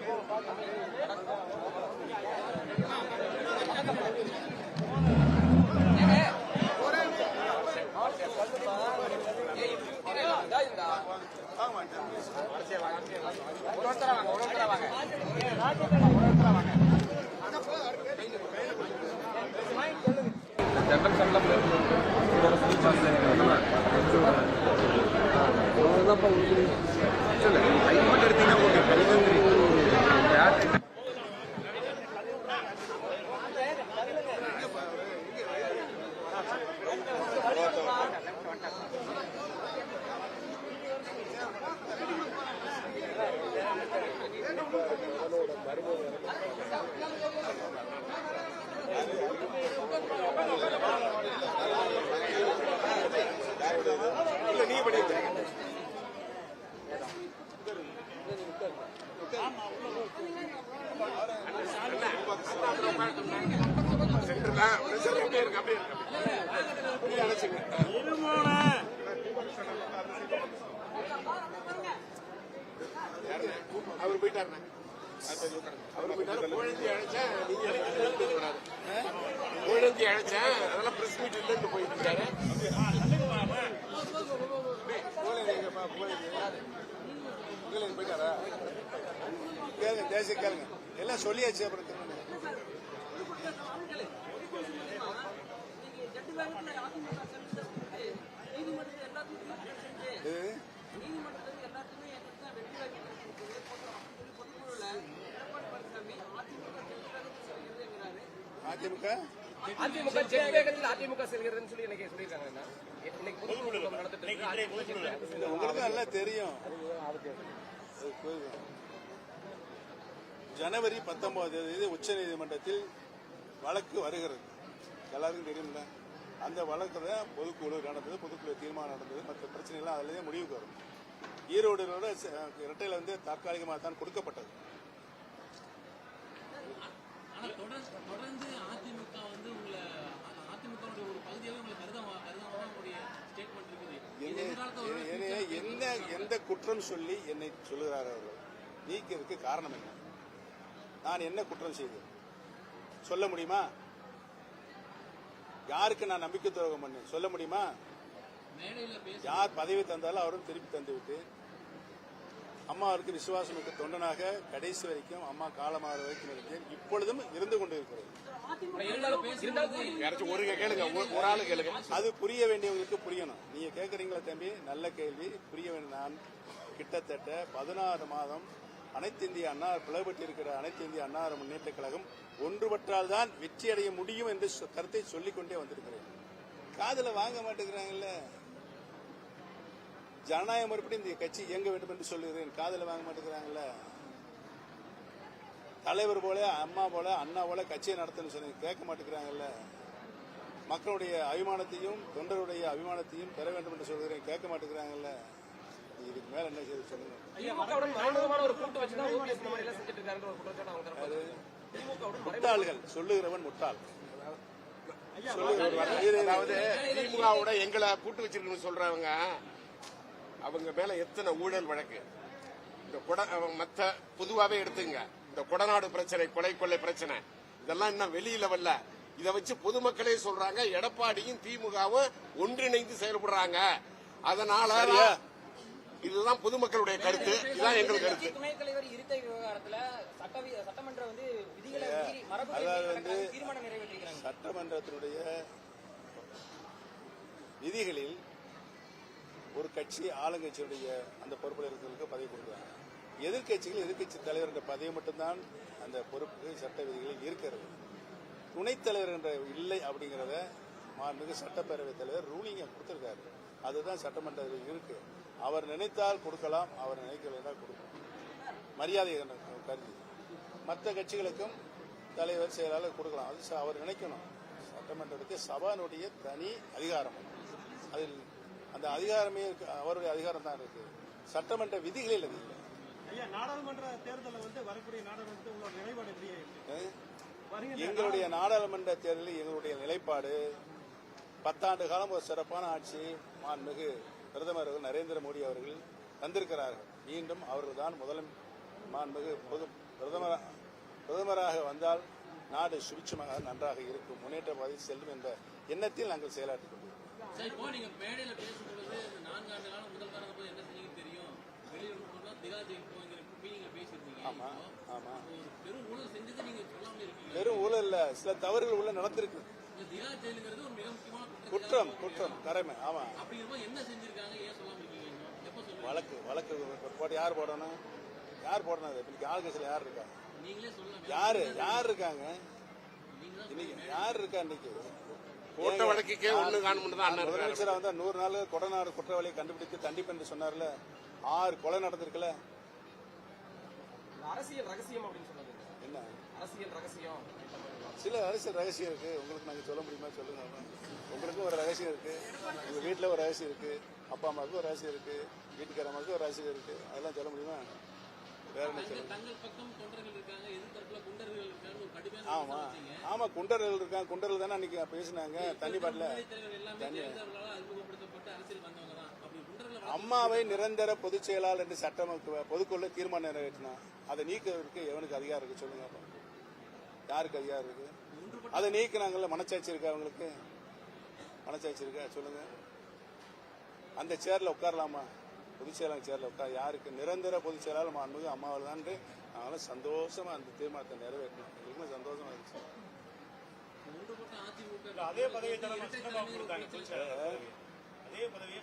General அவர் போயிட்டாருண்ணே அவர் போயிட்டாரு கோழந்தி அழைச்சேன் நீங்க கூடாது கோழந்தி அழைச்சேன் அதெல்லாம் பிரஸ் மீட் இல்லைன்னு போயிட்டு கோழந்தி எங்கப்பா கோழந்தி கோழந்தி போயிட்டாரா? கேளுங்க தேசிய கேளுங்க. எல்லாம் சொல்லியாச்சு அப்புறம் அதிமுக? அதிமுக ஜெட் வேகத்தில் அதிமுக செல்கிறதுன்னு சொல்லி இன்னைக்கு சொல்லியிருக்காங்க உங்களுக்கு நல்லா தெரியும். ஜனவரி பத்தொன்பது தேதி உச்ச நீதிமன்றத்தில் வழக்கு வருகிறது. எல்லாருக்கும் தெரியும்ல? அந்த வழக்குல பொதுக்குழு நடந்தது பொதுக்குழு தீர்மானம் நடந்தது. மற்ற பிரச்சனைலாம் அதுலயே முடிவுக்கு வரும். ஈரோடு இரட்டையில வந்து தற்காலிகமாக தான் கொடுக்கப்பட்டது தொடர்ந்து தொடர்ந்து அதிமுக வந்து உங்களை அதிமுக ஒரு பகுதியாவே உங்களை கருத கருதாம உங்களுடைய ஸ்டேட்மெண்ட் இருக்குது இது என்னை- எந்த குற்றம் சொல்லி என்னை சொல்லுகிறார் அவர்கள்? நீக்கிறதுக்கு காரணம் என்ன? நான் என்ன குற்றம் செய்தேன்? சொல்ல முடியுமா? யாருக்கு நான் நம்பிக்கை துரோகம் பண்ணேன்? சொல்ல முடியுமா? யார் பதவி தந்தாலும் அவரும் திருப்பி தந்து விட்டு அம்மாவிற்கு விசுவாசமிக்க தொண்டனாக கடைசி வரைக்கும் அம்மா காலமாகிற வரைக்கும் இருந்தேன் இப்பொழுதும் இருந்து யாராச்சும் ஒரு கேளுங்க. ஒரு- ஆளு கேளுங்க. அது புரிய வேண்டியவங்களுக்கு புரியணும். நீங்க கேக்குறீங்களா தம்பி? நல்ல கேள்வி. புரிய வேண்டும் நான் கிட்டத்தட்ட பதினாறு மாதம் அனைத்து இந்திய அண்ணா பிளவுபட்டிருக்கிற அனைத்து இந்திய அண்ணா முன்னேற்ற கழகம் ஒன்றுபட்டால் தான் வெற்றி அடைய முடியும் என்று கருத்தை சொல்லிக் கொண்டே வந்திருக்கிறேன். காதுல வாங்க மாட்டேங்கிறாங்கல்ல. ஜனநாயக முறைப்படி இந்த கட்சி இயங்க வேண்டும் என்று சொல்லுகிறேன். காதுல வாங்க மாட்டேங்கிறாங்கல்ல? தலைவர் போல அம்மா போல அண்ணா போல கட்சியை நடத்தணும்னு சொல்லி கேட்க மாட்டேங்கிறாங்கல்ல? மக்களுடைய அபிமானத்தையும் தொண்டருடைய அபிமானத்தையும் பெற வேண்டும் என்று சொல்கிறேன் கேட்க மாட்டேங்கிறாங்கல்ல? இதுக்கு மேல என்ன செய்ய சொல்லுங்க. முட்டாள்கள். சொல்லுகிறவன் முட்டாள். சொல்லுகிறவன். அதாவது திமுகவோட எங்களை கூட்டு வச்சிருக்கணும்னு சொல்றவங்க அவங்க மேல எத்தனை ஊழல் வழக்கு? இந்த கொட மத்த பொதுவாவே எடுத்துங்க. இந்த கொடநாடு பிரச்சனை கொலை கொள்ளை பிரச்சனை இதெல்லாம் இன்னும் வெளியில வரல இதை வச்சு பொதுமக்களே சொல்றாங்க எடப்பாடியும் திமுகவும் ஒன்றிணைந்து செயல்படுறாங்க. அதனால? இதுதான் பொதுமக்களுடைய கருத்து. இதுதான் எங்களுக்கு கருத்து. துணைத் தலைவர் விவகாரத்துல வந்து விதிகளை அதாவது வந்து- தீர்மானம் சட்டமன்றத்தினுடைய விதிகளில் ஒரு கட்சி ஆளுங்கட்சியுடைய அந்த பொறுப்பில் இருக்கிறவங்களுக்கு பதவி கொடுக்குறாங்க. எதிர்க்கட்சிகள் எதிர்க்கட்சி தலைவர் என்ற பதவி மட்டும்தான் அந்த பொறுப்பு சட்ட விதிகளில் இருக்கிறது. துணைத் தலைவர் என்ற இல்லை அப்படிங்கிறத மாண்புமிகு சட்டப்பேரவைத் தலைவர் ரூலிங்கை கொடுத்திருக்காரு. அதுதான் சட்டமன்றத்தில் இருக்கு. அவர் நினைத்தால் கொடுக்கலாம் அவர் நினைக்கலைன்னா கொடுக்கலாம். மரியாதை கருதி. மற்ற கட்சிகளுக்கும் தலைவர் செயலாளர் கொடுக்கலாம். அது அவர் நினைக்கணும். சட்டமன்றத்துக்கு சபானுடைய தனி அதிகாரம். அதில் அந்த அதிகாரமே அவருடைய அதிகாரம் தான் இருக்கு. சட்டமன்ற விதிகளில் அது இல்லை நாடாளுமன்ற தேர்தலில் வந்து வரக்கூடிய நாடாளுமன்றத்தில் எங்களுடைய நாடாளுமன்ற தேர்தலில் எங்களுடைய நிலைப்பாடு பத்தாண்டு காலம் ஒரு சிறப்பான ஆட்சி மாண்புமிகு பிரதமர் நரேந்திர மோடி அவர்கள் தந்திருக்கிறார்கள். மீண்டும் அவர்கள்தான் முதல் மாண்புமிகு பிரதமர் பிரதமராக வந்தால் நாடு சுபிட்சமாக நன்றாக இருக்கும். முன்னேற்ற பாதையில் செல்லும் என்ற எண்ணத்தில் நாங்கள் செயலாற்றிக் சார் இப்போ நீங்க மேடையில பேசும்பொழுது இந்த நான்கு ஆண்டு காலம் முதல் காலம் போது என்ன செஞ்சீங்கன்னு தெரியும். வெளியூர் போனா திகா ஜெயில் போங்கிற மீனிங்ல பேசியிருந்தீங்க. ஆமா ஆமா. ஒரு பெரும் ஊழல் செஞ்சது நீங்க சொல்லாம இருக்கீங்க வெறும் ஊழல் இல்ல சில தவறுகள் உள்ள நடந்திருக்கு. திகா ஜெயிலுங்கிறது ஒரு மிக முக்கியமான குற்றம் குற்றம் கடமை ஆமா. அப்படிங்கிறப்ப என்ன செஞ்சிருக்காங்க? ஏன் சொல்லாம இருக்கீங்க? இன்னும்? எப்போ சொல்லுங்க வழக்கு வழக்கு போட்டு யார் போடணும்? யார் போடணும் அது? இன்னைக்கு ஆளுங்கட்சியில் யார் இருக்கா நீங்களே சொல்லலாம் யாரு யார் இருக்காங்க? இன்னைக்கு யார் இருக்கா இன்னைக்கு? போட்ட வழக்குக்கே ஒண்ணு காணும்னு தான் அண்ணன் இருக்காரு. முதலமைச்சரா வந்தா நூறு நாள் கொடநாடு குற்றவாளியை கண்டுபிடித்து தண்டிப்பு என்று சொன்னார்ல ஆறு கொலை நடந்திருக்குல்ல அரசியல் ரகசியம் அப்படின்னு சொன்னது என்ன? அரசியல் ரகசியம். சில அரசியல் ரகசியம் இருக்கு. உங்களுக்கு நாங்க சொல்ல முடியுமா? சொல்லுங்க. உங்களுக்கும் ஒரு ரகசியம் இருக்கு. உங்க வீட்டுல ஒரு ரகசியம் இருக்கு. அப்பா அம்மாவுக்கு ஒரு ரகசியம் இருக்கு. வீட்டுக்காரம்மாவுக்கு ஒரு ரகசியம் இருக்கு. அதெல்லாம் சொல்ல முடியுமா? வேற என்ன சொல்ல ஆமா. ஆமா குண்டர்கள் இருக்காங்க. குண்டர்கள் தானே அன்னைக்கு பேசினாங்க. தண்ணி பாட்டில. அம்மாவை நிரந்தர பொதுச் செயலாளர் என்று சட்டம் பொதுக்குள்ள தீர்மானம் நிறைவேற்றினா அதை நீக்கிறதுக்கு எவனுக்கு அதிகாரம் இருக்கு சொல்லுங்க. யாருக்கு அதிகாரம் இருக்கு? அதை நீக்கினாங்கல்ல மனச்சாட்சி இருக்கா அவங்களுக்கு? மனச்சாட்சி இருக்கா? சொல்லுங்க. அந்த சேர்ல உட்காரலாமா? பொதுச் செயலாளர் சேர்ல உட்கார் யாருக்கு? நிரந்தர பொதுச் செயலாளர் மாண்புமிகு அம்மாவில் தான் நாங்களும் சந்தோஷமா அந்த தீர்மானத்தை நிறைவேற்றணும் எங்களுக்கும் சந்தோஷமா இருந்துச்சு அதே பதவியை கொடுத்தாங்க. அதே பதவியை.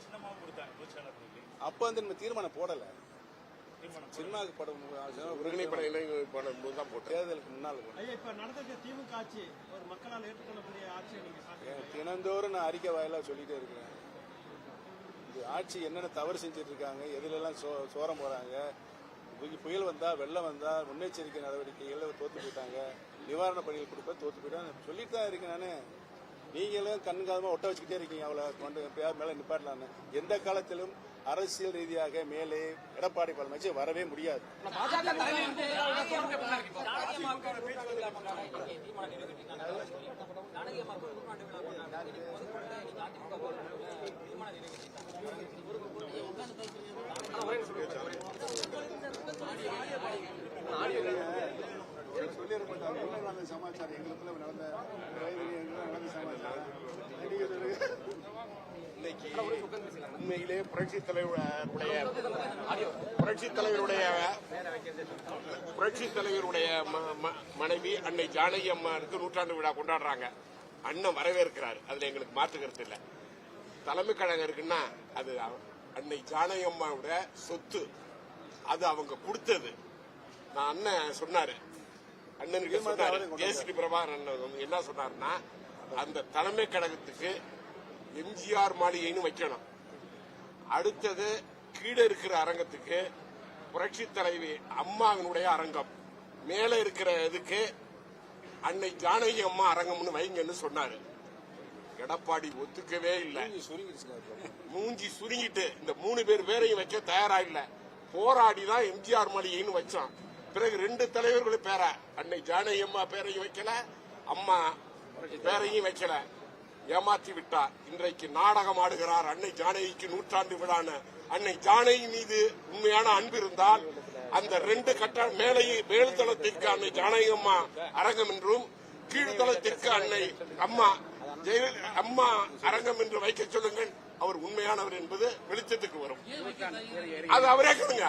அப்ப வந்து நம்ம தீர்மானம் போடல படம் ஒருங்கிணைப்பட இணைப்பட தான் போட்டேன் தேர்தலுக்கு முன்னால் போடல. ஐயா இப்ப நடந்த திமுக ஆட்சி ஒரு மக்களால் ஏற்றுக்கொள்ளக்கூடிய ஆட்சியை நீங்க பாக்குறீங்க ஏன் தினந்தோறும் நான் அறிக்கை வாயிலா சொல்லிட்டே இருக்கிறேன் இந்த ஆட்சி என்னென்ன தவறு செஞ்சுட்டு இருக்காங்க எதுலெல்லாம் சோ சோரம் போறாங்க புயல் புயல் வந்தா வெள்ளம் வந்தா முன்னெச்சரிக்கை நடவடிக்கைகள் தோத்து போயிட்டாங்க. நிவாரண பணிகள் கொடுக்க தோத்து போயிட்டாங்க. சொல்லிட்டு தான் இருக்கேன் நான். நீங்களும் கண்காலமா ஒட்ட வச்சுக்கிட்டே இருக்கீங்க அவளை. கொண்டு எப்பயாவது மேல நிப்பாட்டலான்னு எந்த காலத்திலும் அரசியல் ரீதியாக மேலே எடப்பாடி பழனிசாமி வரவே முடியாது. சொல்லிட மாட்டாங்க நடந்த சமாச்சாரம் எங்களுக்குள்ள நடந்த நடந்த சமாச்சாரம் இன்னைக்கு உண்மையிலே புரட்சி தலைவருடைய புரட்சி தலைவருடைய புரட்சி தலைவருடைய ம- ம- மனைவி அன்னை ஜானகி அம்மாருக்கு நூற்றாண்டு விழா கொண்டாடுறாங்க. அண்ணன் வரவேற்கிறார். அதுல எங்களுக்கு மாற்றுகிறது இல்லை. தலைமை கழகம் இருக்குன்னா அது அன்னை ஜானகி அம்மாவோட சொத்து. அது அவங்க கொடுத்தது. நான் அண்ணன் சொன்னாரு. அண்ணனுக்கு சொன்னாரு. ஜெயஸ்ரீ பிரபாகர் அண்ணன் என்ன சொன்னாருன்னா அந்த தலைமை கழகத்துக்கு எம்ஜிஆர் மாளிகைன்னு வைக்கணும். அடுத்தது கீழே இருக்கிற அரங்கத்துக்கு புரட்சி தலைவி அம்மாவினுடைய அரங்கம். மேலே இருக்கிற இதுக்கு அன்னை ஜானகி அம்மா அரங்கம்னு வைங்கன்னு சொன்னாரு. எடப்பாடி ஒத்துக்கவே இல்லை. மூஞ்சி சுருங்கிட்டு இந்த மூணு பேர் பேரையும் வைக்க இல்ல. போராடி தான் எம்ஜிஆர் மாளிகைன்னு வச்சான். பிறகு ரெண்டு தலைவர்கள் பேர அன்னை ஜானகி அம்மா பேரையும் வைக்கல அம்மா பேரையும் வைக்கல. ஏமாத்தி விட்டார். இன்றைக்கு நாடகம் ஆடுகிறார் அன்னை ஜானகிக்கு நூற்றாண்டு விழான அன்னை ஜானகி மீது உண்மையான அன்பு இருந்தால் அந்த ரெண்டு கட்ட மேலையே மேல்தளத்திற்கு அன்னை ஜானகி அம்மா அரங்கம் என்றும் கீழ்தளத்திற்கு அன்னை அம்மா ஜெயல- அம்மா அரங்கம் என்று வைக்க சொல்லுங்கள். அவர் உண்மையானவர் என்பது வெளிச்சத்துக்கு வரும். அது அவரே கேளுங்க.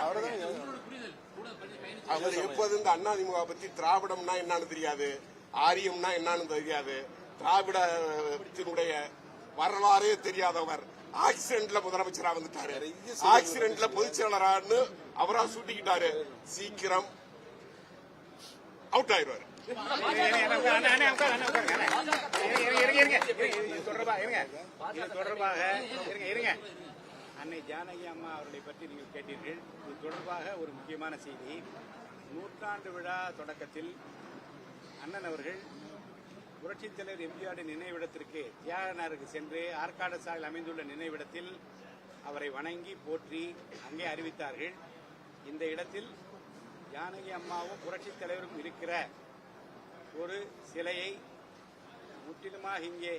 அவர் எப்போது இந்த அண்ணாதிமுக பத்தி திராவிடம்னா என்னன்னு தெரியாது. ஆரியம்னா என்னன்னு தெரியாது. திராவிடத்தினுடைய வரலாறே தெரியாதவர். ஆக்சிடென்ட்ல முதலமைச்சரா வந்துட்டாரு. ஆக்சிடென்ட்ல பொதுச் செயலரான்னு அவரா சூட்டிக்கிட்டாரு. சீக்கிரம் அவுட் ஆயிடுவாரு. தொடர்பாக இருங்க இருங்க அன்னை ஜானகி அம்மா அவர்களை பற்றி நீங்கள் கேட்டீர்கள் இது தொடர்பாக ஒரு முக்கியமான செய்தி நூற்றாண்டு விழா தொடக்கத்தில் அண்ணன் அவர்கள் புரட்சித் தலைவர் எம்ஜிஆரின் நினைவிடத்திற்கு தியாகனாருக்கு சென்று ஆற்காடு சாலையில் அமைந்துள்ள நினைவிடத்தில் அவரை வணங்கி போற்றி அங்கே அறிவித்தார்கள் இந்த இடத்தில் ஜானகி அம்மாவும் புரட்சித் தலைவரும் இருக்கிற ஒரு சிலையை முற்றிலுமாக இங்கே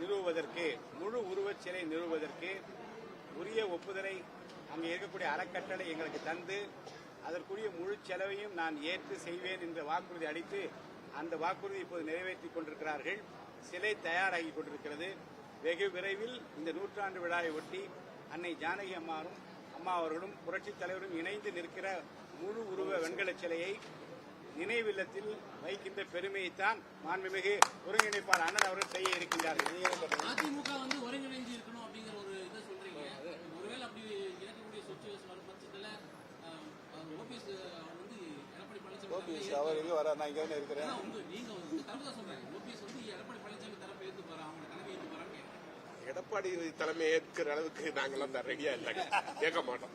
நிறுவுவதற்கு முழு உருவச் சிலை நிறுவுவதற்கு உரிய ஒப்புதலை அங்கே இருக்கக்கூடிய அறக்கட்டளை எங்களுக்கு தந்து அதற்குரிய முழு செலவையும் நான் ஏற்று செய்வேன் என்ற வாக்குறுதி அளித்து அந்த வாக்குறுதி இப்போது நிறைவேற்றிக் கொண்டிருக்கிறார்கள். சிலை தயாராகி கொண்டிருக்கிறது. வெகு விரைவில் இந்த நூற்றாண்டு விழாவை ஒட்டி அன்னை ஜானகி அம்மாவும் அம்மா அவர்களும் புரட்சித் தலைவரும் இணைந்து நிற்கிற முழு உருவ வெண்கலச் சிலையை நினைவில்லத்தில் வைக்கின்ற பெருமையைத்தான் மாண்புமிகு ஒருங்கிணைப்பாளர் அண்ணன் அவர்கள் செய்ய இருக்கின்றார்கள் அதிமுக வந்து ஒருங்கிணைஞ்சு இருக்கணும் அப்படிங்கிற ஒரு இதை சொல்றீங்க ஒருவேளை அப்படி இழக்கக்கூடிய சுச்சுவேஷன் வரும் பட்சத்துல ஓபிஎஸ் வந்து எடப்பாடி பழனிசாமி ஓபிஎஸ் தரப்பை அவர் எங்க வர நான் இங்க தானே இருக்கிறேன் ஏத்துப்பாரா? உங்க நீங்க வந்து தரப்பு தான் சொல்றீங்க ஓபிஎஸ் வந்து எடப்பாடி பழனிசாமி தரப்பை அவங்க தலைமை. எடப்பாடி ஏற்கிற அளவுக்கு நாங்கெல்லாம் ரெடியா இல்லைங்க கேட்க மாட்டோம்.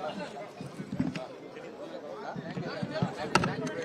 Thank you.